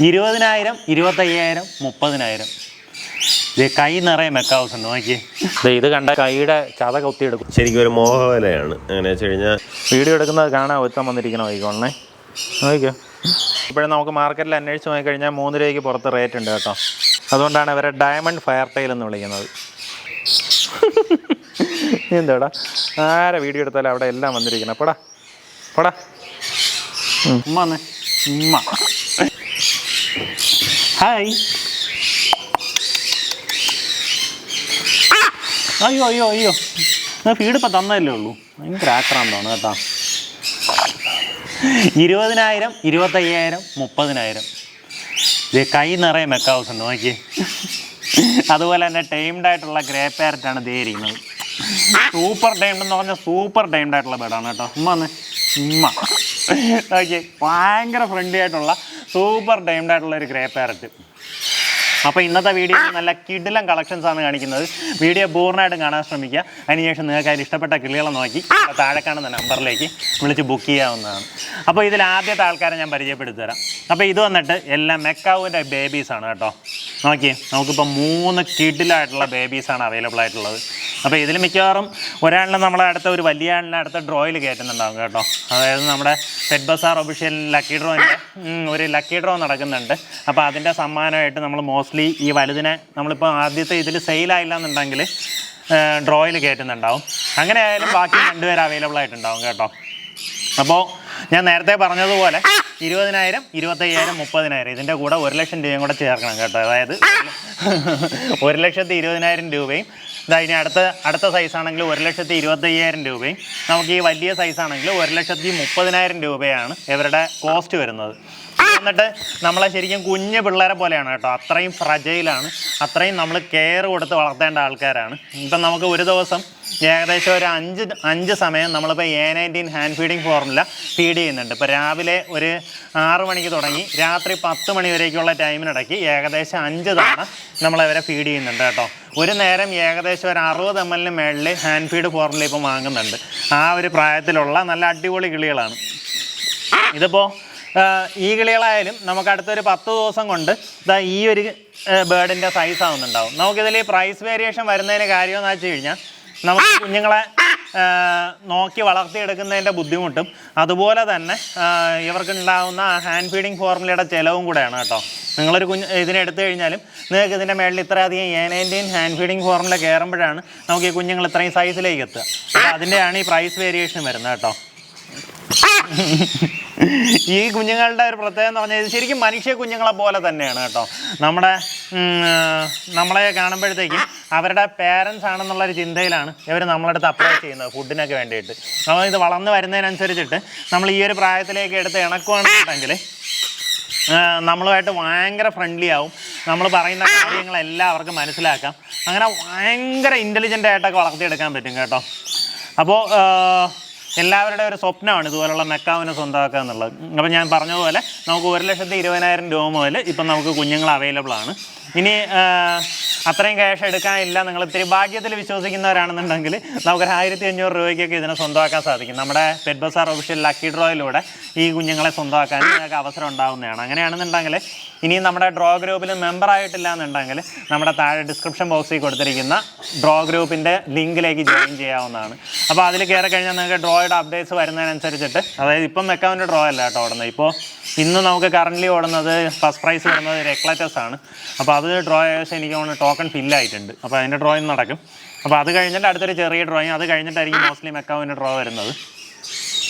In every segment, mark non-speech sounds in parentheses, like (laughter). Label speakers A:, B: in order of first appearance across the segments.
A: ഇരുപതിനായിരം ഇരുപത്തയ്യായിരം മുപ്പതിനായിരം. ഇത് കൈ നിറയെ മെക്കാവസ് ഉണ്ട് നോക്കിയേ. ദേ ഇത് കണ്ട കൈയുടെ ചത കൊത്തിയെടുക്കും.
B: ശരിക്കും ഒരു മോഹവലയാണ്. അങ്ങനെ വെച്ച് കഴിഞ്ഞാൽ
A: വീഡിയോ എടുക്കുന്നത് കാണാൻ ഒരുത്തം വന്നിരിക്കണം നോക്കിക്കോളണേ നോക്കിക്കോ. ഇപ്പോഴും നമുക്ക് മാർക്കറ്റിൽ അന്വേഷിച്ച് നോക്കിക്കഴിഞ്ഞാൽ മൂന്ന് രൂപയ്ക്ക് പുറത്ത് റേറ്റ് ഉണ്ട് കേട്ടോ. അതുകൊണ്ടാണ് ഇവരെ ഡയമണ്ട് ഫയർ ടൈൽ എന്ന് വിളിക്കുന്നത്. എന്താടാ? ആരെ വീഡിയോ എടുത്താലും അവിടെ എല്ലാം വന്നിരിക്കണം. പോടാ. പോടാ. ഉമ്മ ഉമ്മ. ഹായ് അയ്യോ അയ്യോ അയ്യോ. ഫീഡ് ഇപ്പം തന്നതല്ലേ ഉള്ളൂ. ഭയങ്കര ആക്രാന്താണ് കേട്ടോ. ഇരുപതിനായിരം ഇരുപത്തയ്യായിരം മുപ്പതിനായിരം. ഇത് കൈ നിറയെ മെക്കാവസ് ഉണ്ട് നോക്കിയേ. അതുപോലെ തന്നെ ടൈംഡ് ആയിട്ടുള്ള ഗ്രേ പാരറ്റാണ് ദേ ഇരിക്കുന്നത്. സൂപ്പർ ടൈംഡ് എന്ന് പറഞ്ഞാൽ സൂപ്പർ ടൈംഡ് ആയിട്ടുള്ള ബേഡാണ് കേട്ടോ. ഉമ്മ ഉമ്മ. ഓക്കെ ഭയങ്കര ഫ്രണ്ട്ലി ആയിട്ടുള്ള സൂപ്പർ ഡൈംഡ് ആയിട്ടുള്ള ഒരു ഗ്രേ പാരറ്റ്. അപ്പോൾ ഇന്നത്തെ വീഡിയോ നല്ല കിഡിലം കളക്ഷൻസ് ആണ് കാണിക്കുന്നത്. വീഡിയോ പൂർണമായിട്ടും കാണാൻ ശ്രമിക്കുക. അതിനുശേഷം നിങ്ങൾക്ക് അതിൽ ഇഷ്ടപ്പെട്ട കിളികളെ നോക്കി താഴെ കാണുന്ന നമ്പറിലേക്ക് വിളിച്ച് ബുക്ക് ചെയ്യാവുന്നതാണ്. അപ്പോൾ ഇതിൽ ആദ്യത്തെ ആൾക്കാരെ ഞാൻ പരിചയപ്പെടുത്തി തരാം. അപ്പോൾ ഇത് വന്നിട്ട് എല്ലാം മെക്കാവിന്റെ ബേബീസാണ് കേട്ടോ. നോക്കിയേ നമുക്കിപ്പോൾ മൂന്ന് കിഡിലായിട്ടുള്ള ബേബീസാണ് അവൈലബിൾ ആയിട്ടുള്ളത്. അപ്പോൾ ഇതിൽ മിക്കവാറും ഒരാളിനെ നമ്മളെ അടുത്ത ഒരു വലിയ ആളിനെ അടുത്ത ഡ്രോയിൽ കയറ്റുന്നുണ്ടാവും കേട്ടോ. അതായത് നമ്മുടെ സെറ്റ് ബസാർ ഒഫീഷ്യൽ ലക്കി ഡ്രോയിന്റെ ഒരു ലക്കി ഡ്രോ നടക്കുന്നുണ്ട്. അപ്പോൾ അതിന്റെ സമ്മാനമായിട്ട് നമ്മൾ മോസ്റ്റ്ലി ഈ വലുതിനെ നമ്മളിപ്പോൾ ആദ്യത്തെ ഇതിൽ സെയിലായില്ല എന്നുണ്ടെങ്കിൽ ഡ്രോയിൽ കയറ്റുന്നുണ്ടാവും. അങ്ങനെ ആയാലും ബാക്കി രണ്ടുപേർ അവൈലബിൾ ആയിട്ടുണ്ടാവും കേട്ടോ. അപ്പോൾ ഞാൻ നേരത്തെ പറഞ്ഞതുപോലെ ഇരുപതിനായിരം ഇരുപത്തയ്യായിരം മുപ്പതിനായിരം. ഇതിന്റെ കൂടെ ഒരു ലക്ഷം രൂപയും കൂടെ ചേർക്കണം കേട്ടോ. അതായത് (laughs) ഒരു ലക്ഷത്തി ഇരുപതിനായിരം രൂപയും. ഇതാ ഇനി അടുത്ത അടുത്ത സൈസ് ആണെങ്കിൽ ഒരു ലക്ഷത്തി ഇരുപത്തയ്യായിരം രൂപയും. നമുക്ക് ഈ വലിയ സൈസ് ആണെങ്കിൽ ഒരു ലക്ഷത്തി മുപ്പതിനായിരം രൂപയാണ് ഇവരുടെ കോസ്റ്റ് വരുന്നത്. വന്നിട്ട് നമ്മളെ ശരിക്കും കുഞ്ഞു പിള്ളേരെ പോലെയാണ് കേട്ടോ. അത്രയും ഫ്രജൈലാണ് അത്രയും നമ്മൾ കെയർ കൊടുത്ത് വളർത്തേണ്ട ആൾക്കാരാണ്. ഇപ്പം നമുക്ക് ഒരു ദിവസം ഏകദേശം ഒരു അഞ്ച് അഞ്ച് സമയം നമ്മളിപ്പോൾ A nineteen hand feeding formula feed ചെയ്യുന്നുണ്ട്. ഇപ്പോൾ രാവിലെ ഒരു ആറ് മണിക്ക് തുടങ്ങി രാത്രി പത്ത് മണി വരേക്കുള്ള ടൈമിനിടയ്ക്ക് ഏകദേശം അഞ്ച് തവണ നമ്മളവരെ ഫീഡ് ചെയ്യുന്നുണ്ട് കേട്ടോ. ഒരു നേരം ഏകദേശം ഒരു അറുപത് എം എല്ലിന് മേളിൽ ഹാൻഡ് ഫീഡ് ഫോർമുല ഇപ്പം വാങ്ങുന്നുണ്ട്. ആ ഒരു പ്രായത്തിലുള്ള നല്ല അടിപൊളി കിളികളാണ്. ഇതിപ്പോൾ ഈ കിളികളായാലും നമുക്ക് അടുത്തൊരു പത്ത് ദിവസം കൊണ്ട് ഇതാ ഈ ഒരു ബേർഡിന്റെ സൈസ് ആവുന്നുണ്ടാവും. നമുക്കിതിൽ പ്രൈസ് വേരിയേഷൻ വരുന്നതിന് കാര്യമെന്ന് വെച്ച് കഴിഞ്ഞാൽ നമുക്ക് കുഞ്ഞുങ്ങളെ നോക്കി വളർത്തിയെടുക്കുന്നതിന്റെ ബുദ്ധിമുട്ടും അതുപോലെ തന്നെ ഇവർക്കുണ്ടാകുന്ന ഹാൻഡ് ഫീഡിങ് ഫോർമുലയുടെ ചിലവും കൂടെയാണ് കേട്ടോ. നിങ്ങളൊരു കുഞ്ഞ് ഇതിനെടുത്തു കഴിഞ്ഞാലും നിങ്ങൾക്ക് ഇതിന്റെ മേളിൽ ഇത്രയധികം ഏനേന്റെയും ഹാൻഡ് ഫീഡിങ് ഫോർമുല കയറുമ്പോഴാണ് നമുക്ക് ഈ കുഞ്ഞുങ്ങൾ ഇത്രയും സൈസിലേക്ക് എത്തുക. അപ്പോൾ അതിന്റെയാണ് ഈ പ്രൈസ് വേരിയേഷൻ വരുന്നത് കേട്ടോ. ഈ കുഞ്ഞുങ്ങളുടെ ഒരു പ്രത്യേകത എന്ന് പറഞ്ഞാൽ ശരിക്കും മനുഷ്യ കുഞ്ഞുങ്ങളെ പോലെ തന്നെയാണ് കേട്ടോ. നമ്മുടെ നമ്മളെ കാണുമ്പോഴത്തേക്കും അവരുടെ പേരൻസ് ആണെന്നുള്ളൊരു ചിന്തയിലാണ് ഇവർ നമ്മളടുത്ത് അപ്രോച്ച് ചെയ്യുന്നത് ഫുഡിനൊക്കെ വേണ്ടിയിട്ട്. നമ്മൾ ഇത് വളർന്നു വരുന്നതിനനുസരിച്ചിട്ട് നമ്മൾ ഈ ഒരു പ്രായത്തിലേക്ക് എടുത്ത് ഇണക്കുവാണെന്നുണ്ടെങ്കിൽ നമ്മളുമായിട്ട് ഭയങ്കര ഫ്രണ്ട്ലി ആവും. നമ്മൾ പറയുന്ന കാര്യങ്ങളെല്ലാം അവർക്ക് മനസ്സിലാക്കാം. അങ്ങനെ ഭയങ്കര ഇന്റലിജന്റ് ആയിട്ടൊക്കെ വളർത്തിയെടുക്കാൻ പറ്റും കേട്ടോ. അപ്പോൾ എല്ലാവരുടെ ഒരു സ്വപ്നമാണ് ഇതുപോലുള്ള മെക്കാവിനെ സ്വന്തമാക്കുക എന്നുള്ളത്. അപ്പോൾ ഞാൻ പറഞ്ഞതുപോലെ നമുക്ക് ഒരു ലക്ഷത്തി ഇരുപതിനായിരം രൂപ മുതൽ ഇപ്പം നമുക്ക് കുഞ്ഞുങ്ങൾ അവൈലബിൾ ആണ്. ഇനി അത്രയും ക്യാഷ് എടുക്കാനില്ല നിങ്ങൾ ഇത്തിരി ഭാഗ്യത്തിൽ വിശ്വസിക്കുന്നവരാണെന്നുണ്ടെങ്കിൽ നമുക്കൊരു ആയിരത്തി അഞ്ഞൂറ് രൂപയ്ക്കൊക്കെ ഇതിനെ സ്വന്തമാക്കാൻ സാധിക്കും. നമ്മുടെ പെറ്റ് ബസാർ ഒഫീഷ്യൽ ലക്കി ഡ്രോയിലൂടെ ഈ കുഞ്ഞുങ്ങളെ സ്വന്തമാക്കാൻ നിങ്ങൾക്ക് അവസരം ഉണ്ടാകുന്നതാണ് അങ്ങനെയാണെന്നുണ്ടെങ്കിൽ ഇനി നമ്മുടെ ഡ്രോ ഗ്രൂപ്പിൽ മെമ്പർ ആയിട്ടില്ല എന്നുണ്ടെങ്കിൽ നമ്മുടെ താഴെ ഡിസ്ക്രിപ്ഷൻ ബോക്സിൽ കൊടുത്തിരിക്കുന്ന ഡ്രോ ഗ്രൂപ്പിന്റെ ലിങ്കിലേക്ക് ജോയിൻ ചെയ്യാവുന്നതാണ്. അപ്പോൾ അതിൽ കയറി കഴിഞ്ഞാൽ നിങ്ങൾക്ക് ഡ്രോയുടെ അപ്ഡേറ്റ്സ് വരുന്നതിനനുസരിച്ചിട്ട്. അതായത് ഇപ്പം മെക്കാവിന്റെ ഡ്രോ അല്ല കേട്ടോ ഓടുന്നത്. ഇപ്പോൾ ഇന്ന് നമുക്ക് കറന്റ്ലി ഓടുന്നത് ഫസ്റ്റ് പ്രൈസ് വരുന്നത് റെക്ലറ്റസ് ആണ്. അപ്പോൾ അത് ഡ്രോ ഏകദേശം എനിക്ക് തോന്നുന്നു ടോക്കൺ ഫില്ലായിട്ടുണ്ട് അപ്പോൾ അതിന്റെ ഡ്രോയിങ് നടക്കും. അപ്പോൾ അത് കഴിഞ്ഞിട്ട് അടുത്തൊരു ചെറിയ ഡ്രോയിങ് അത് കഴിഞ്ഞിട്ടായിരിക്കും മോസ്റ്റ്ലി മെക്കാവിന്റെ ഡ്രോ വരുന്നത്.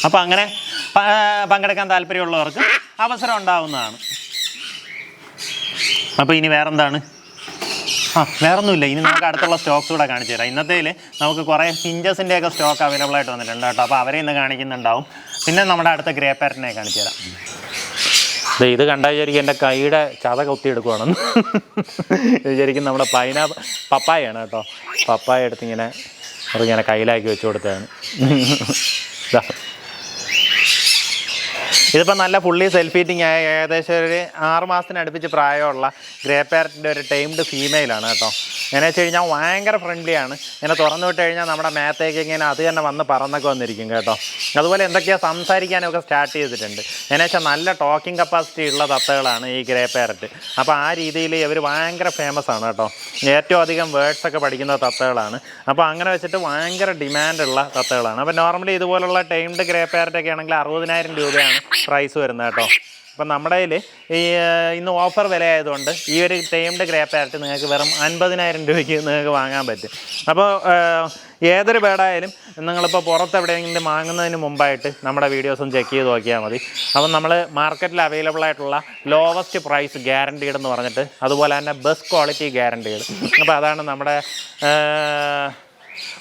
A: അപ്പോൾ അങ്ങനെ പങ്കെടുക്കാൻ താല്പര്യമുള്ളവർക്ക് അവസരം ഉണ്ടാവുന്നതാണ്. അപ്പോൾ ഇനി വേറെന്താണ്? വേറൊന്നുമില്ല. ഇനി നമുക്ക് അടുത്തുള്ള സ്റ്റോക്സ് കൂടെ കാണിച്ചു തരാം. ഇന്നത്തേൽ നമുക്ക് കുറേ ഹിഞ്ചസിന്റെ ഒക്കെ സ്റ്റോക്ക് അവൈലബിൾ ആയിട്ട് വന്നിട്ടുണ്ട് കേട്ടോ. അപ്പോൾ അവരെ ഇന്ന് കാണിക്കുന്നുണ്ടാവും. പിന്നെ നമ്മുടെ അടുത്ത ഗ്രേ പാരറ്റിനെ കാണിച്ചു തരാം. ഇത് കണ്ടാൽ വിചാരിക്കും എന്റെ കൈയുടെ ചത ഇത് ശരിക്കും നമ്മുടെ പൈന പപ്പായാണ് കേട്ടോ. പപ്പായ എടുത്ത് ഇങ്ങനെ ഇങ്ങനെ കയ്യിലാക്കി വെച്ച് കൊടുത്തതാണ്. ഇതാ ഇതിപ്പോൾ നല്ല ഫുള്ളി സെൽഫീറ്റിംഗ് ആയ ഏകദേശം ഒരു ആറ് മാസത്തിന് പ്രായമുള്ള ഗ്രേ പാരറ്റിന്റെ ഒരു ടൈംഡ് ഫീമെയിലാണ് കേട്ടോ. എന്നു വെച്ച് കഴിഞ്ഞാൽ ഭയങ്കര ഫ്രണ്ട്ലിയാണ് ഇങ്ങനെ തുറന്നു വിട്ട് കഴിഞ്ഞാൽ നമ്മുടെ മേത്തേക്ക് ഇങ്ങനെ അത് തന്നെ വന്ന് പറന്നൊക്കെ വന്നിരിക്കും കേട്ടോ. അതുപോലെ എന്തൊക്കെയാണ് സംസാരിക്കാനൊക്കെ സ്റ്റാർട്ട് ചെയ്തിട്ടുണ്ട്. എന്നു വെച്ചാൽ നല്ല ടോക്കിംഗ് കപ്പാസിറ്റി ഉള്ള തത്തകളാണ് ഈ ഗ്രേ പാരറ്റ് അപ്പോൾ ആ രീതിയിൽ ഇവർ ഭയങ്കര ഫേമസ് ആണ് കേട്ടോ. ഏറ്റവും അധികം വേർഡ്സ് ഒക്കെ പഠിക്കുന്ന തത്തകളാണ്. അപ്പോൾ അങ്ങനെ വെച്ചിട്ട് ഭയങ്കര ഡിമാൻഡുള്ള തത്തകളാണ്. അപ്പോൾ നോർമലി ഇതുപോലുള്ള ടൈംഡ് ഗ്രേ പാരറ്റൊക്കെ ആണെങ്കിൽ അറുപതിനായിരം രൂപയാണ് പ്രൈസ് വരുന്നത് കേട്ടോ. അപ്പം നമ്മുടെ ഈ ഇന്ന് ഓഫർ വില ആയതുകൊണ്ട് ഈ ഒരു ടൈംഡ് ഗ്രേപ്പ് ആയിട്ട് നിങ്ങൾക്ക് വെറും അൻപതിനായിരം രൂപയ്ക്ക് നിങ്ങൾക്ക് വാങ്ങാൻ പറ്റും. അപ്പോൾ ഏതൊരു ബേഡായാലും നിങ്ങളിപ്പോൾ പുറത്ത് എവിടെയെങ്കിലും വാങ്ങുന്നതിന് മുമ്പായിട്ട് നമ്മുടെ വീഡിയോസ് ഒന്ന് ചെക്ക് ചെയ്ത് നോക്കിയാൽ മതി. അപ്പം നമ്മൾ മാർക്കറ്റിൽ അവൈലബിൾ ആയിട്ടുള്ള ലോവസ്റ്റ് പ്രൈസ് ഗ്യാരണ്ടീഡ് എന്ന് പറഞ്ഞിട്ട് അതുപോലെ തന്നെ ബെസ്റ്റ് ക്വാളിറ്റി ഗ്യാരണ്ടീഡ് അപ്പോൾ അതാണ് നമ്മുടെ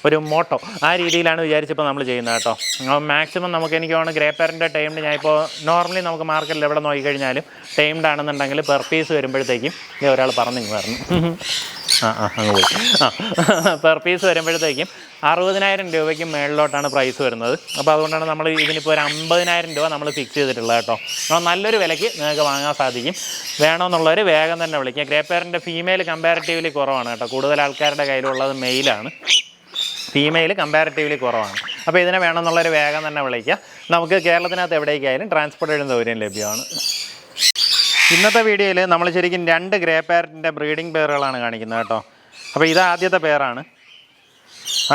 A: ഒരു മോട്ടോ. ആ രീതിയിലാണ് വിചാരിച്ചപ്പോൾ നമ്മൾ ചെയ്യുന്നത് കേട്ടോ. മാക്സിമം നമുക്ക് എനിക്ക് തോന്നുന്നു ഗ്രേ പാരന്റെ ടൈമിൽ ഞാൻ ഇപ്പോൾ നോർമലി നമുക്ക് മാർക്കറ്റിൽ എവിടെ നോക്കിക്കഴിഞ്ഞാലും ടൈംഡ് ആണെന്നുണ്ടെങ്കിൽ പെർ പീസ് വരുമ്പോഴത്തേക്കും ഞാൻ ഒരാൾ പറഞ്ഞു പറഞ്ഞു ആ ആ അങ്ങ് പോയി. ആ പെർ പീസ് വരുമ്പോഴത്തേക്കും അറുപതിനായിരം രൂപയ്ക്ക് മേളിലോട്ടാണ് പ്രൈസ് വരുന്നത്. അപ്പോൾ അതുകൊണ്ടാണ് നമ്മൾ ഇതിനിപ്പോൾ ഒരു അമ്പതിനായിരം രൂപ നമ്മൾ ഫിക്സ് ചെയ്തിട്ടുള്ളത് കേട്ടോ. അപ്പോൾ നല്ലൊരു വിലയ്ക്ക് നിങ്ങൾക്ക് വാങ്ങാൻ സാധിക്കും. വേണമെന്നുള്ളവർ വേഗം തന്നെ വിളിക്കുക ഗ്രേ പേരന്റെ ഫീമെയിൽ കമ്പാരിറ്റീവ്ലി കുറവാണ് കേട്ടോ. കൂടുതൽ ആൾക്കാരുടെ കയ്യിലുള്ളത് മെയിലാണ് ഫീമെയിൽ കമ്പാരിറ്റീവ്ലി കുറവാണ്. അപ്പോൾ ഇതിനെ വേണമെന്നുള്ളൊരു വേഗം തന്നെ വിളിക്കുക നമുക്ക് കേരളത്തിനകത്ത് എവിടേക്കായാലും ട്രാൻസ്പോർട്ടേഷൻ സൗകര്യം ലഭ്യമാണ്. ഇന്നത്തെ വീഡിയോയിൽ നമ്മൾ ശരിക്കും രണ്ട് ഗ്രേ പാരറ്റിന്റെ ബ്രീഡിംഗ് പേറുകളാണ് കാണിക്കുന്നത് കേട്ടോ. അപ്പോൾ ഇത് ആദ്യത്തെ പേരാണ്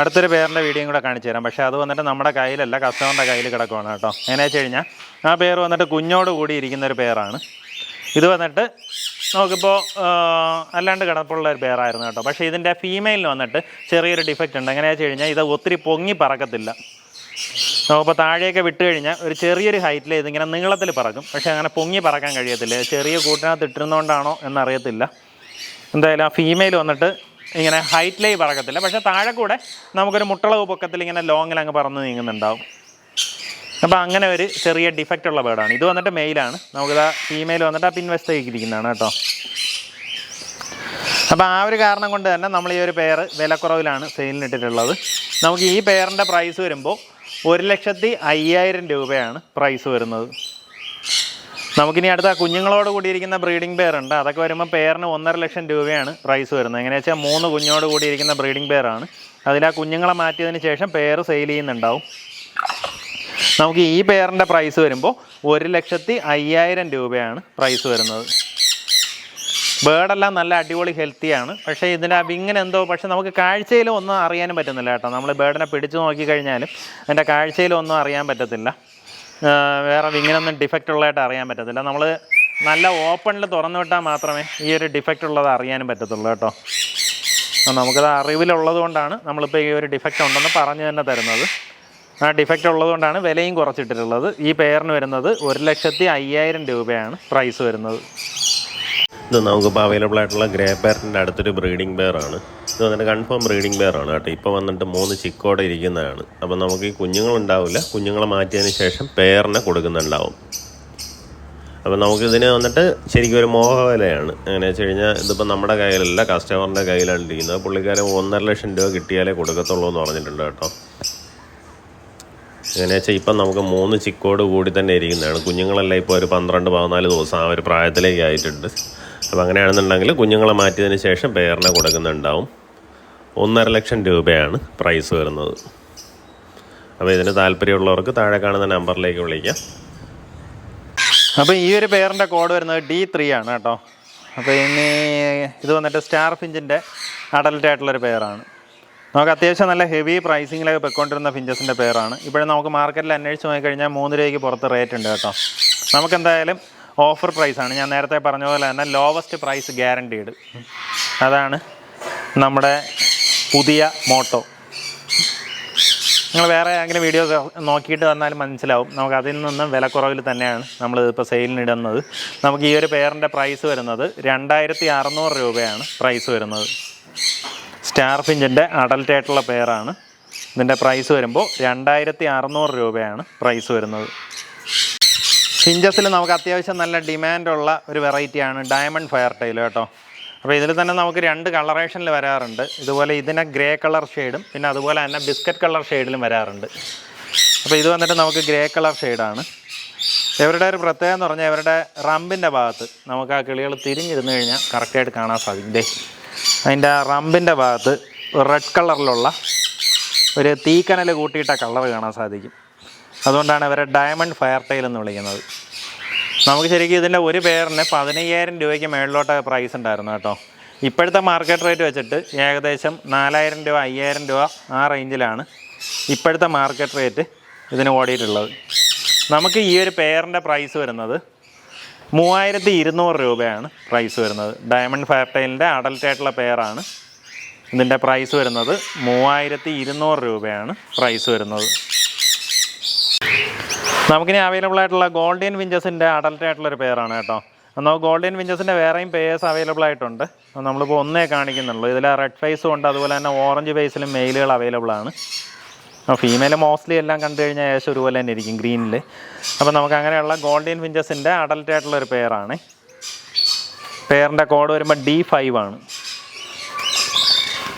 A: അടുത്തൊരു പേരിന്റെ വീഡിയോയും കൂടെ കാണിച്ചു തരാം. പക്ഷേ അത് വന്നിട്ട് നമ്മുടെ കയ്യിലല്ല കസ്റ്റമറിന്റെ കയ്യിൽ കിടക്കുവാണ് കേട്ടോ. എങ്ങനെ വെച്ച് കഴിഞ്ഞാൽ ആ പേര് വന്നിട്ട് കുഞ്ഞോട് കൂടി ഇരിക്കുന്ന ഒരു പേരാണ്. ഇത് വന്നിട്ട് നമുക്കിപ്പോൾ അല്ലാണ്ട് കിടപ്പുള്ള ഒരു പേരായിരുന്നു കേട്ടോ. പക്ഷേ ഇതിന്റെ ഫീമെയിലിന് വന്നിട്ട് ചെറിയൊരു ഡിഫക്റ്റ് ഉണ്ട്. എങ്ങനെയാ വെച്ച് കഴിഞ്ഞാൽ ഇത് ഒത്തിരി പൊങ്ങി പറക്കത്തില്ല. നമുക്കിപ്പോൾ താഴെയൊക്കെ വിട്ട് കഴിഞ്ഞാൽ ഒരു ചെറിയൊരു ഹൈറ്റിൽ ഇതിങ്ങനെ നീളത്തിൽ പറക്കും. പക്ഷേ അങ്ങനെ പൊങ്ങി പറക്കാൻ കഴിയത്തില്ല. ചെറിയ കൂട്ടിനകത്ത് ഇട്ടിരുന്നോണ്ടാണോ എന്നറിയത്തില്ല. എന്തായാലും ആ ഫീമെയിൽ വന്നിട്ട് ഇങ്ങനെ ഹൈറ്റിലേക്ക് പറക്കത്തില്ല. പക്ഷേ താഴെ കൂടെ നമുക്കൊരു മുട്ടളവ് പൊക്കത്തിൽ ഇങ്ങനെ ലോങ്ങിൽ അങ്ങ് പറന്ന് നീങ്ങുന്നുണ്ടാവും. അപ്പോൾ അങ്ങനെ ഒരു ചെറിയ ഡിഫക്റ്റ് ഉള്ള ബേർഡാണ് ഇത് വന്നിട്ട് മെയിലാണ് നമുക്കിതാ ഫീമെയിൽ വന്നിട്ട് ആ പിൻവശത്തേക്ക് ഇരിക്കുന്നതാണ് കേട്ടോ. അപ്പോൾ ആ ഒരു കാരണം കൊണ്ട് തന്നെ നമ്മൾ ഈ ഒരു പെയർ വിലക്കുറവിലാണ് സെയിലിന് ഇട്ടിട്ടുള്ളത്. നമുക്ക് ഈ പെയറിന്റെ പ്രൈസ് വരുമ്പോൾ ഒരു ലക്ഷത്തി അയ്യായിരം രൂപയാണ് പ്രൈസ് വരുന്നത്. നമുക്കിനി അടുത്ത കുഞ്ഞുങ്ങളോട് കൂടിയിരിക്കുന്ന ബ്രീഡിംഗ് പെയർ ഉണ്ട്. അതൊക്കെ വരുമ്പോൾ പെയറിന് ഒന്നര ലക്ഷം രൂപയാണ് പ്രൈസ് വരുന്നത്. എങ്ങനെയാണെന്ന് വെച്ചാൽ മൂന്ന് കുഞ്ഞോട് കൂടിയിരിക്കുന്ന ബ്രീഡിംഗ് പെയറാണ് അതിൽ ആ കുഞ്ഞുങ്ങളെ മാറ്റിയതിന് ശേഷം പെയർ സെയിൽ ചെയ്യുന്നുണ്ടാവും. നമുക്ക് ഈ പെയറിന്റെ പ്രൈസ് വരുമ്പോൾ ഒരു ലക്ഷത്തി അയ്യായിരം രൂപയാണ് പ്രൈസ് വരുന്നത്. ബേർഡെല്ലാം നല്ല അടിപൊളി ഹെൽത്തിയാണ് പക്ഷേ ഇതിന്റെ ഇങ്ങനെ എന്തോ പക്ഷേ നമുക്ക് കാഴ്ചയിൽ ഒന്നും അറിയാനും പറ്റുന്നില്ല കേട്ടോ. നമ്മൾ ബേർഡിനെ പിടിച്ചു നോക്കിക്കഴിഞ്ഞാലും അതിന്റെ കാഴ്ചയിൽ ഒന്നും അറിയാൻ പറ്റത്തില്ല. വേറെ വിങ്ങിനൊന്നും ഡിഫക്റ്റ് ഉള്ളതായിട്ട് അറിയാൻ പറ്റത്തില്ല. നമ്മൾ നല്ല ഓപ്പണിൽ തുറന്നു വിട്ടാൽ മാത്രമേ ഈ ഒരു ഡിഫക്റ്റ് ഉള്ളത് അറിയാനും പറ്റത്തുള്ളൂ കേട്ടോ. നമുക്കത് അറിവിലുള്ളത് കൊണ്ടാണ് നമ്മളിപ്പോൾ ഈ ഒരു ഡിഫക്റ്റ് ഉണ്ടെന്ന് പറഞ്ഞു തന്നെ തരുന്നത്. ആ ഡിഫക്റ്റ് ഉള്ളതുകൊണ്ടാണ് വിലയും കുറച്ചിട്ടിട്ടുള്ളത്. ഈ പെയറിന് വരുന്നത് ഒരു ലക്ഷത്തി അയ്യായിരം രൂപയാണ് പ്രൈസ് വരുന്നത്.
B: ഇത് നമുക്കിപ്പോൾ അവൈലബിൾ ആയിട്ടുള്ള ഗ്രേ പാരറ്റിന്റെ അടുത്തൊരു ബ്രീഡിംഗ് പെയറാണ് ഇത് വന്നിട്ട് കൺഫേം ബ്രീഡിംഗ് പെയറാണ് കേട്ടോ. ഇപ്പോൾ വന്നിട്ട് മൂന്ന് ചിക്കോടെ ഇരിക്കുന്നതാണ്. അപ്പോൾ നമുക്ക് ഈ കുഞ്ഞുങ്ങളുണ്ടാവില്ല കുഞ്ഞുങ്ങളെ മാറ്റിയതിന് ശേഷം പെയറിനെ കൊടുക്കുന്നുണ്ടാവും. അപ്പോൾ നമുക്കിതിന് വന്നിട്ട് ശരിക്കും ഒരു മോഹവിലയാണ്. എങ്ങനെ വെച്ച് കഴിഞ്ഞാൽ ഇതിപ്പോൾ നമ്മുടെ കയ്യിലല്ല കസ്റ്റമറിന്റെ കയ്യിലാണ് ഇരിക്കുന്നത്. പുള്ളിക്കാരൻ ഒന്നര ലക്ഷം രൂപ കിട്ടിയാലേ കൊടുക്കത്തുള്ളൂ എന്ന് പറഞ്ഞിട്ടുണ്ട് കേട്ടോ. എങ്ങനെയാ വെച്ചാൽ ഇപ്പം നമുക്ക് മൂന്ന് ചിക്കോട് കൂടി തന്നെ ഇരിക്കുന്നതാണ്. കുഞ്ഞുങ്ങളെല്ലാം ഇപ്പോൾ ഒരു പന്ത്രണ്ട് പതിനാല് ദിവസം ആ ഒരു പ്രായത്തിലേക്ക് ആയിട്ടുണ്ട്. അപ്പോൾ അങ്ങനെയാണെന്നുണ്ടെങ്കിൽ കുഞ്ഞുങ്ങളെ മാറ്റിയതിന് ശേഷം പേരിനെ കൊടുക്കുന്നുണ്ടാവും. ഒന്നര ലക്ഷം രൂപയാണ് പ്രൈസ് വരുന്നത്. അപ്പോൾ ഇതിന് താല്പര്യമുള്ളവർക്ക് താഴെ കാണുന്ന നമ്പറിലേക്ക് വിളിക്കാം.
A: അപ്പോൾ ഈ ഒരു പേരിന്റെ കോഡ് വരുന്നത് ഡി ത്രീ ആണ് കേട്ടോ. അപ്പോൾ ഇനി ഇത് വന്നിട്ട് സ്റ്റാർ ഫിഞ്ചിന്റെ അഡൽട്ട് ആയിട്ടുള്ളൊരു പെയറാണ് നമുക്ക് അത്യാവശ്യം നല്ല ഹെവി പ്രൈസിങ്ങിലൊക്കെ പൊയ്ക്കൊണ്ടിരുന്ന ഫിഞ്ചസിന്റെ പേരാണ് ഇപ്പോഴും നമുക്ക് മാർക്കറ്റിൽ അന്വേഷിച്ച് നോക്കിക്കഴിഞ്ഞാൽ മൂന്ന് രൂപയ്ക്ക് പുറത്ത് റേറ്റ് ഉണ്ട് കേട്ടോ. നമുക്ക് എന്തായാലും ഓഫർ പ്രൈസാണ് ഞാൻ നേരത്തെ പറഞ്ഞ പോലെ തന്നെ ലോവസ്റ്റ് പ്രൈസ് ഗ്യാരണ്ടീഡ് അതാണ് നമ്മുടെ പുതിയ മോട്ടോ നിങ്ങൾ വേറെ ഏതെങ്കിലും വീഡിയോ നോക്കിയിട്ട് വന്നാലും മനസ്സിലാവും. നമുക്ക് അതിൽ നിന്നും വിലക്കുറവിൽ തന്നെയാണ് നമ്മൾ ഇപ്പോൾ സെയിലിനിടുന്നത് നമുക്ക് ഈ ഒരു പെയറിന്റെ പ്രൈസ് വരുന്നത് രണ്ടായിരത്തി അറുന്നൂറ് രൂപയാണ് പ്രൈസ് വരുന്നത്. സ്റ്റാർ ഫിഞ്ചിന്റെ അഡൽട്ട് ആയിട്ടുള്ള പെയറാണ്. ഇതിന്റെ പ്രൈസ് വരുമ്പോൾ രണ്ടായിരത്തി അറുന്നൂറ് രൂപയാണ് പ്രൈസ് വരുന്നത്. ഫിഞ്ചസിൽ നമുക്ക് അത്യാവശ്യം നല്ല ഡിമാൻഡുള്ള ഒരു വെറൈറ്റിയാണ് ഡയമണ്ട് ഫയർ ടൈൽ കേട്ടോ. അപ്പോൾ ഇതിൽ തന്നെ നമുക്ക് രണ്ട് കളറേഷനിൽ വരാറുണ്ട്. ഇതുപോലെ ഇതിനെ ഗ്രേ കളർ ഷെയ്ഡും പിന്നെ അതുപോലെ തന്നെ ബിസ്ക്കറ്റ് കളർ ഷെയ്ഡിലും വരാറുണ്ട്. അപ്പോൾ ഇത് വന്നിട്ട് നമുക്ക് ഗ്രേ കളർ ഷെയ്ഡാണ്. ഇവരുടെ ഒരു പ്രത്യേകത എന്ന് പറഞ്ഞാൽ ഇവരുടെ റമ്പിന്റെ ഭാഗത്ത് നമുക്ക് ആ കിളികൾ തിരിഞ്ഞിരുന്ന് കഴിഞ്ഞാൽ കറക്റ്റായിട്ട് കാണാൻ സാധിക്കും. അതിന്റെ റമ്പിന്റെ ഭാഗത്ത് റെഡ് കളറിലുള്ള ഒരു തീക്കനൽ കൂട്ടിയിട്ട കളർ കാണാൻ സാധിക്കും. അതുകൊണ്ടാണ് ഇവരെ ഡയമണ്ട് ഫയർ ടൈൽ എന്ന് വിളിക്കുന്നത്. നമുക്ക് ശരിക്കും ഇതിന്റെ ഒരു പേരിന് പതിനയ്യായിരം രൂപയ്ക്ക് മേളിലോട്ട് പ്രൈസ് ഉണ്ടായിരുന്നു കേട്ടോ. ഇപ്പോഴത്തെ മാർക്കറ്റ് റേറ്റ് വെച്ചിട്ട് ഏകദേശം നാലായിരം രൂപ അയ്യായിരം രൂപ ആ റേഞ്ചിലാണ് ഇപ്പോഴത്തെ മാർക്കറ്റ് റേറ്റ് ഇതിന് ഓടിയിട്ടുള്ളത്. നമുക്ക് ഈ ഒരു പെയറിന്റെ പ്രൈസ് വരുന്നത് മൂവായിരത്തി ഇരുന്നൂറ് രൂപയാണ് പ്രൈസ് വരുന്നത്. ഡയമണ്ട് ഫയർടൈലിന്റെ അഡൽറ്റ് ആയിട്ടുള്ള പെയറാണ് ഇതിന്റെ പ്രൈസ് വരുന്നത് മൂവായിരത്തി ഇരുന്നൂറ് രൂപയാണ് പ്രൈസ് വരുന്നത്. നമുക്കിനി അവൈലബിൾ ആയിട്ടുള്ള ഗോൾഡിയൻ വിഞ്ചസിന്റെ അഡൽറ്റ് ആയിട്ടുള്ള പെയറാണ് കേട്ടോ. എന്നാൽ ഗോൾഡിയൻ വിഞ്ചസിന്റെ വേറെയും പേയേഴ്സ് അവൈലബിൾ ആയിട്ടുണ്ട്. നമ്മളിപ്പോൾ ഒന്നേ കാണിക്കുന്നുള്ളൂ. ഇതിൽ റെഡ് ഫേസും ഉണ്ട് അതുപോലെ തന്നെ ഓറഞ്ച് ഫേസിലും മെയിലുകൾ അവൈലബിൾ ആണ്. ഫീമെയിൽ മോസ്റ്റ്ലി എല്ലാം കണ്ടു കഴിഞ്ഞാൽ ഏകദേശം ഒരുപോലെ തന്നെ ഇരിക്കും ഗ്രീനിൽ അപ്പോൾ നമുക്ക് അങ്ങനെയുള്ള ഗോൾഡൻ ഫിഞ്ചസിന്റെ അഡൽറ്റ് ആയിട്ടുള്ള ഒരു പെയറാണ് പെയറിന്റെ കോഡ് വരുമ്പോൾ ഡി ഫൈവ് ആണ്.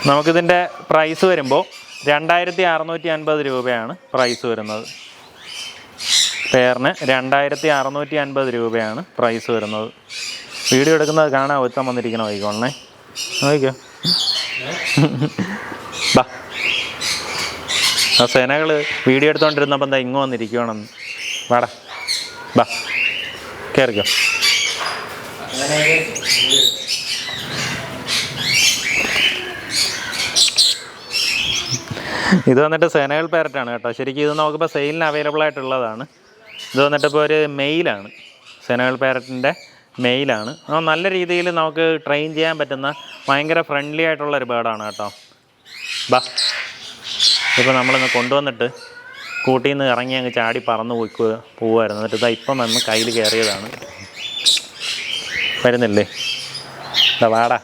A: നമുക്കിതിന്റെ പ്രൈസ് വരുമ്പോൾ രണ്ടായിരത്തി അറുന്നൂറ്റി അൻപത് രൂപയാണ് പ്രൈസ് വരുന്നത്. പെയറിന് രണ്ടായിരത്തി അറുന്നൂറ്റി അൻപത് രൂപയാണ് പ്രൈസ് വരുന്നത്. വീഡിയോ എടുക്കുന്നത് കാണാൻ ഒരുത്തം വന്നിരിക്കണം വൈകോളണേ നോക്കിക്കോ. (laughs) ബാ. ആ സേനകൾ വീഡിയോ എടുത്തുകൊണ്ടിരുന്നപ്പം എന്താ ഇങ്ങ് വന്നിരിക്കുവാണെന്ന്. വാടാ. ബാ. കയറിക്കോ ഇത് വന്നിട്ട് സേനകൾ പാരറ്റാണ് കേട്ടോ. ശരിക്കും ഇത് നമുക്കിപ്പോൾ സെയിലിന് അവൈലബിൾ ആയിട്ടുള്ളതാണ്. ഇത് വന്നിട്ട് ഇപ്പോൾ ഒരു മെയിലാണ്. സേനകൾ പാരറ്റിന്റെ മെയിലാണ്. നല്ല രീതിയിൽ നമുക്ക് ട്രെയിൻ ചെയ്യാൻ പറ്റുന്ന ഭയങ്കര ഫ്രണ്ട്ലി ആയിട്ടുള്ള ഒരു ബേർഡാണ് കേട്ടോ. ബാ. ഇപ്പോൾ നമ്മളിന്ന് കൊണ്ടുവന്നിട്ട് കൂട്ടിൽ നിന്ന് ഇറങ്ങി അങ്ങ് ചാടി പറന്ന് പോയിക്കുക പോവുമായിരുന്നു എന്നിട്ട് ഇതാ ഇപ്പം വന്ന് കയ്യിൽ കയറിയതാണ് വരുന്നില്ലേ? ഇതാ വാടാ.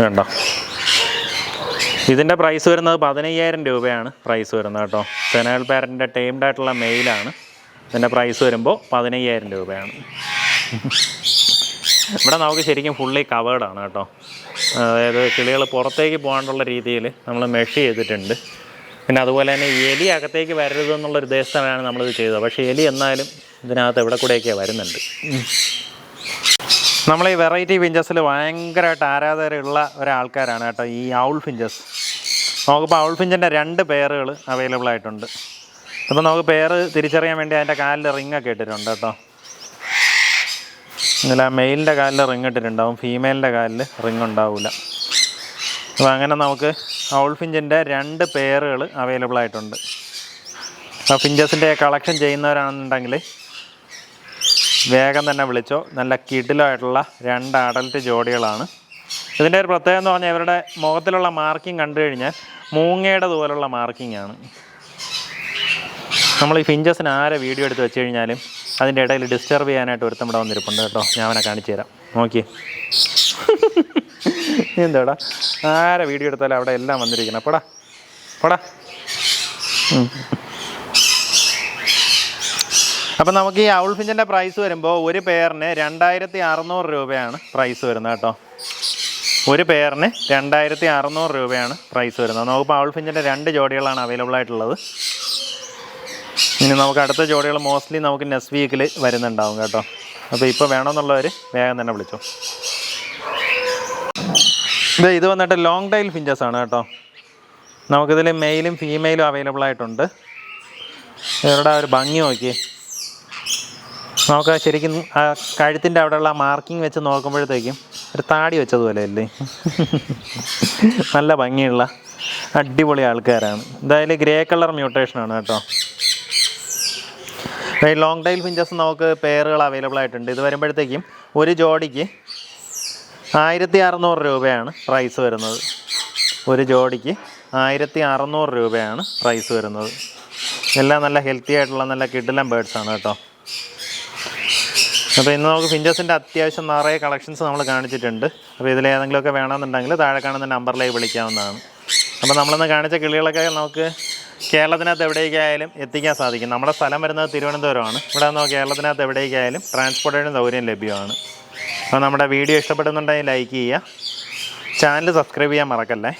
A: വേണ്ട ഇതിന്റെ പ്രൈസ് വരുന്നത് പതിനയ്യായിരം രൂപയാണ് പ്രൈസ് വരുന്നത് കേട്ടോ. സെനൽ പാരന്റെ ടൈംഡ് ആയിട്ടുള്ള മെയിലാണ് ഇതിന്റെ പ്രൈസ് വരുമ്പോൾ പതിനയ്യായിരം രൂപയാണ്. ഇവിടെ നമുക്ക് ശരിക്കും ഫുള്ളി കവേർഡാണ് കേട്ടോ. അതായത് കിളികൾ പുറത്തേക്ക് പോകാനുള്ള രീതിയിൽ നമ്മൾ മെഷ് ചെയ്തിട്ടുണ്ട്. പിന്നെ അതുപോലെ തന്നെ എലി അകത്തേക്ക് വരരുത് എന്നുള്ളൊരു ഉദ്ദേശത്തിലാണ് നമ്മളിത് ചെയ്തത്. പക്ഷേ എലി എന്നാലും ഇതിനകത്ത് എവിടെ കൂടെയൊക്കെ വരുന്നുണ്ട്. നമ്മൾ ഈ വെറൈറ്റി ഫിഞ്ചസിൽ ഭയങ്കരമായിട്ട് ആരാധകരുള്ള ഒരാൾക്കാരാണ് കേട്ടോ ഈ ഔൾ ഫിഞ്ചസ് നമുക്കിപ്പോൾ ഔൾ ഫിഞ്ചിന്റെ രണ്ട് പേറുകൾ അവൈലബിൾ ആയിട്ടുണ്ട്. അപ്പോൾ നമുക്ക് പേര് തിരിച്ചറിയാൻ വേണ്ടി അതിന്റെ കാലിൽ റിങ്ങൊക്കെ ഇട്ടിട്ടുണ്ട് കേട്ടോ. ഇതിൽ ആ മെയിലിന്റെ കാലിൽ റിങ് ഇട്ടിട്ടുണ്ടാവും. ഫീമെയിലിന്റെ കാലിൽ റിങ് ഉണ്ടാവില്ല അപ്പോൾ അങ്ങനെ നമുക്ക് ഔൾ ഫിഞ്ചിന്റെ രണ്ട് പേറുകൾ അവൈലബിൾ ആയിട്ടുണ്ട്. അപ്പോൾ ഫിഞ്ചസിന്റെ കളക്ഷൻ ചെയ്യുന്നവരാണെന്നുണ്ടെങ്കിൽ വേഗം തന്നെ വിളിച്ചോ. നല്ല കിടിലായിട്ടുള്ള രണ്ട് അഡൽട്ട് ജോഡികളാണ്. ഇതിന്റെ ഒരു പ്രത്യേകത എന്ന് പറഞ്ഞാൽ ഇവരുടെ മുഖത്തിലുള്ള മാർക്കിംഗ് കണ്ടു കഴിഞ്ഞാൽ മൂങ്ങയുടെ പോലുള്ള മാർക്കിംഗ് ആണ്. നമ്മൾ ഈ ഫിഞ്ചസിന് ആരെ വീഡിയോ എടുത്ത് വെച്ച് കഴിഞ്ഞാലും അതിന്റെ ഇടയിൽ ഡിസ്റ്റർബ് ചെയ്യാനായിട്ട് ഒരുത്തം ഇവിടെ വന്നിരിപ്പുണ്ട് കേട്ടോ. ഞാൻ അവനെ കാണിച്ചു തരാം. നോക്കി (laughs) എന്താടാ? ആരെ വീഡിയോ എടുത്താലും അവിടെ എല്ലാം വന്നിരിക്കണം. പോടാ. പോടാ. അപ്പം നമുക്ക് ഈ ഔൾ ഫിഞ്ചിന്റെ പ്രൈസ് വരുമ്പോൾ ഒരു പെയറിന് രണ്ടായിരത്തി അറുന്നൂറ് രൂപയാണ് പ്രൈസ് വരുന്നത് കേട്ടോ. ഒരു പെയറിന് രണ്ടായിരത്തി അറുന്നൂറ് രൂപയാണ് പ്രൈസ് വരുന്നത്. നോക്കുമ്പോൾ ഔൾ ഫിഞ്ചിന്റെ രണ്ട് ജോഡികളാണ് അവൈലബിൾ ആയിട്ടുള്ളത്. ഇനി നമുക്ക് അടുത്ത ജോഡികൾ മോസ്റ്റ്ലി നമുക്ക് നെക്സ്റ്റ് വീക്കിൽ വരുന്നുണ്ടാവും കേട്ടോ. അപ്പോൾ ഇപ്പോൾ വേണമെന്നുള്ളവർ വേഗം തന്നെ വിളിച്ചു. ഇത് ഇത് വന്നിട്ട് ലോങ് ടൈൽ ഫിഞ്ചസ് ആണ് കേട്ടോ. നമുക്കിതിൽ മെയിലും ഫീമെയിലും അവൈലബിൾ ആയിട്ടുണ്ട്. ഇവരുടെ ഒരു ഭംഗി നോക്കി നമുക്ക് ശരിക്കും ആ കഴുത്തിന്റെ അവിടെയുള്ള മാർക്കിംഗ് വെച്ച് നോക്കുമ്പോഴത്തേക്കും ഒരു താടി വെച്ചതുപോലെ അല്ലേ? നല്ല ഭംഗിയുള്ള അടിപൊളി ആൾക്കാരാണ്. എന്തായാലും ഗ്രേ കളർ മ്യൂട്ടേഷനാണ് കേട്ടോ. ലോങ് ടൈൽ ഫിഞ്ചസ് നമുക്ക് പെയറുകൾ അവൈലബിൾ ആയിട്ടുണ്ട്. ഇത് വരുമ്പോഴത്തേക്കും ഒരു ജോഡിക്ക് ആയിരത്തി അറുന്നൂറ് രൂപയാണ് പ്രൈസ് വരുന്നത്. ഒരു ജോഡിക്ക് ആയിരത്തി അറുന്നൂറ് രൂപയാണ് പ്രൈസ് വരുന്നത്. എല്ലാം നല്ല ഹെൽത്തി ആയിട്ടുള്ള നല്ല കിഡിലം ബേഡ്സ് ആണ് കേട്ടോ. അപ്പോൾ ഇന്ന് നമുക്ക് ഫിഞ്ചസിന്റെ അത്യാവശ്യം നിറയെ കളക്ഷൻസ് നമ്മൾ കാണിച്ചിട്ടുണ്ട്. അപ്പോൾ ഇതിൽ ഏതെങ്കിലുമൊക്കെ വേണമെന്നുണ്ടെങ്കിൽ താഴെ കാണുന്ന നമ്പറിലേക്ക് വിളിക്കാവുന്നതാണ്. അപ്പോൾ നമ്മളിന്ന് കാണിച്ച കിളികളൊക്കെ നമുക്ക് കേരളത്തിനകത്ത് എവിടേക്കായാലും എത്തിക്കാൻ സാധിക്കും. നമ്മുടെ സ്ഥലം വരുന്നത് തിരുവനന്തപുരമാണ്. ഇവിടെ നിന്നോ കേരളത്തിനകത്ത് എവിടേക്കായാലും ട്രാൻസ്പോർട്ടേഷൻ സൗകര്യം ലഭ്യമാണ്. അപ്പോൾ നമ്മുടെ വീഡിയോ ഇഷ്ടപ്പെടുന്നുണ്ടെങ്കിൽ ലൈക്ക് ചെയ്യുക. ചാനൽ സബ്സ്ക്രൈബ് ചെയ്യാൻ മറക്കല്ലേ?